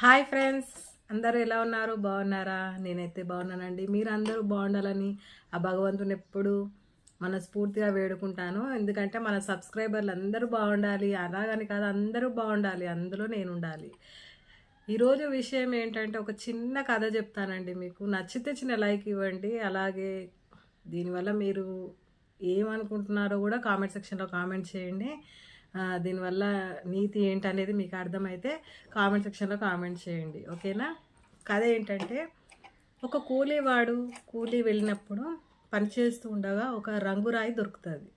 Hi friends అందరూ ఎలా ఉన్నారు? బాగున్నారా? నేనైతే బాగున్నానండి. మీరు అందరూ బాగుండాలని ఆ భగవంతుని ఎప్పుడు మనస్ఫూర్తిగా వేడుకుంటాను. ఎందుకంటే మన సబ్స్క్రైబర్లు అందరూ బాగుండాలి. అలాగని కాదు అందరూ బాగుండాలి. అందులో నేను ఉండాలి ఈరోజు విషయం ఏంటంటే ఒక చిన్న కథ చెప్తానండి మీకు. నచ్చితే చిన్న లైక్ ఇవ్వండి. అలాగే దీనివల్ల మీరు ఏమనుకుంటున్నారో కూడా కామెంట్ సెక్షన్లో కామెంట్ చేయండి. దీనివల్ల నీతి ఏంటనేది మీకు అర్థమైతే కామెంట్ సెక్షన్లో కామెంట్ చేయండి ఓకేనా? కథ ఏంటంటే ఒక కూలీవాడు కూలీ వెళ్ళినప్పుడు పనిచేస్తూ ఉండగా ఒక రంగురాయి దొరుకుతుంది.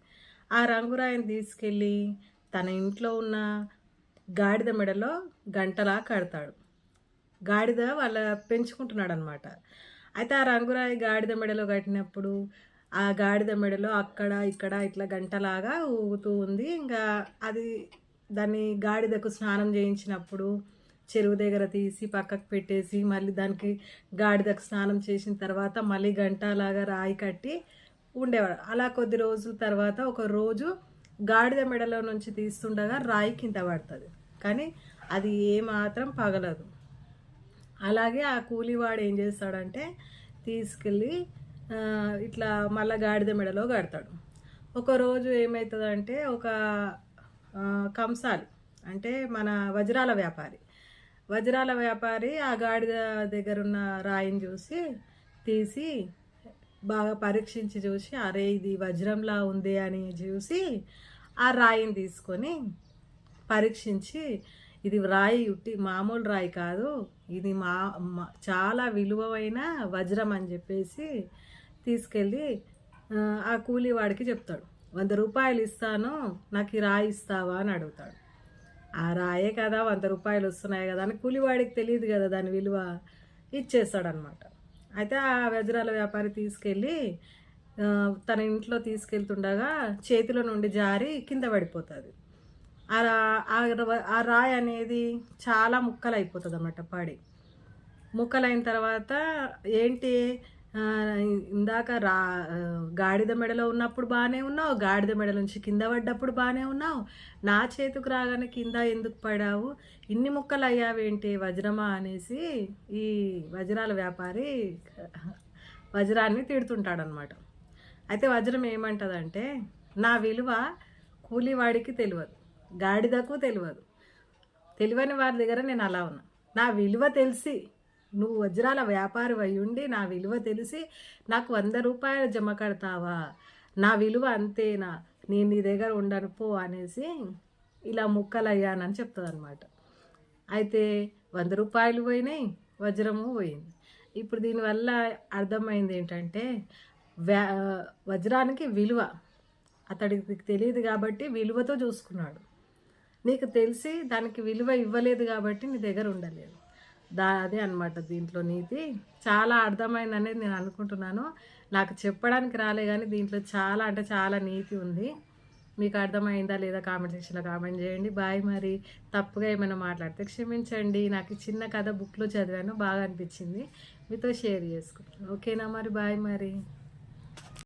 ఆ రంగురాయిని తీసుకెళ్ళి తన ఇంట్లో ఉన్న గాడిద మెడలో గంటలా కడతాడు. గాడిద వాళ్ళ పెంచుకుంటున్నాడు అనమాట అయితే ఆ రంగురాయి గాడిద మెడలో కట్టినప్పుడు ఆ గాడిద మెడలో అక్కడ ఇక్కడ ఇట్లా గంటలాగా ఊగుతూ ఉంది. ఇంకా అది దాన్ని గాడిదకు స్నానం చేయించినప్పుడు చెరువు దగ్గర తీసి పక్కకు పెట్టేసి మళ్ళీ దానికి గాడిదకు స్నానం చేసిన తర్వాత మళ్ళీ గంటలాగా రాయి కట్టి ఉండేవాడు. అలా కొద్ది రోజుల తర్వాత ఒక రోజు గాడిద మెడలో నుంచి తీస్తుండగా రాయి కింద పడుతుంది. కానీ అది ఏమాత్రం పగలదు. అలాగే ఆ కూలివాడు ఏం చేస్తాడంటే తీసుకెళ్ళి ఇట్లా మళ్ళా గాడిద మెడలో కడతాడు. ఒకరోజు ఏమవుతుందంటే ఒక కంసాలి అంటే మన వజ్రాల వ్యాపారి. వజ్రాల వ్యాపారి ఆ గాడిద దగ్గర ఉన్న రాయిని చూసి తీసి బాగా పరీక్షించి చూసి అరే ఇది వజ్రంలా ఉంది అని చూసి ఆ రాయిని తీసుకొని పరీక్షించి ఇది రాయి ఉట్టి మామూలు రాయి కాదు. ఇది మా చాలా విలువైన వజ్రం అని చెప్పేసి తీసుకెళ్ళి ఆ, ఆ కూలి వాడికి చెప్తాడు. వంద రూపాయలు ఇస్తాను నాకు ఈ రాయి ఇస్తావా? అని అడుగుతాడు. ఆ రాయే కదా వంద రూపాయలు వస్తున్నాయి కదా అని కూలివాడికి తెలియదు కదా దాని విలువ ఇచ్చేస్తాడనమాట అయితే ఆ వజ్రాల వ్యాపారి తీసుకెళ్ళి తన ఇంట్లో తీసుకెళ్తుండగా చేతిలో నుండి జారి కింద పడిపోతుంది. ఆ రా- ఆ ర- ఆ రాయి అనేది చాలా ముక్కలు అయిపోతుంది అన్నమాట పడి. ముక్కలైన తర్వాత ఏంటి ఇందాక రా గాడిద మెడలో ఉన్నప్పుడు బాగానే ఉన్నావు గాడిద మెడ నుంచి కింద పడ్డప్పుడు బాగానే ఉన్నావు నా చేతికి రాగానే కింద ఎందుకు పడావు ఇన్ని ముక్కలు అయ్యావేంటి వజ్రమా అనేసి ఈ వజ్రాల వ్యాపారి వజ్రాన్ని తిడుతుంటాడనమాట అయితే వజ్రం ఏమంటుందంటే నా విలువ కూలివాడికి తెలియదు. గాడిదకు తెలియదు. తెలియని వారి దగ్గర నేను అలా ఉన్నా. నా విలువ తెలిసి నువ్వు వజ్రాల వ్యాపారి అయి ఉండి నా విలువ తెలిసి నాకు వంద రూపాయలు జమ కడతావా? నా విలువ అంతేనా? నేను నీ దగ్గర ఉండను పో అనేసి ఇలా ముక్కలయ్యానని చెప్తుంది అనమాట అయితే వంద రూపాయలు పోయినాయి వజ్రము పోయింది. ఇప్పుడు దీనివల్ల అర్థమైంది ఏంటంటే వ్యా వజ్రానికి విలువ. అతడికి తెలియదు కాబట్టి విలువతో చూసుకున్నాడు. నీకు తెలిసి దానికి విలువ ఇవ్వలేదు కాబట్టి నీ దగ్గర ఉండలేదు. దా అదే అనమాట దీంట్లో నీతి. చాలా అర్థమైంది అనేది నేను అనుకుంటున్నాను. నాకు చెప్పడానికి రాలే కానీ దీంట్లో చాలా అంటే చాలా నీతి ఉంది. మీకు అర్థమైందా లేదా కామెంట్ సెక్షన్లో కామెంట్ చేయండి. బాయ్ మరి. తప్పుగా ఏమైనా మాట్లాడితే క్షమించండి. నాకు చిన్న కథ బుక్లో చదివాను. బాగా అనిపించింది. మీతో షేర్ చేసుకుంటాను ఓకేనా మరి? బాయ్ మరి.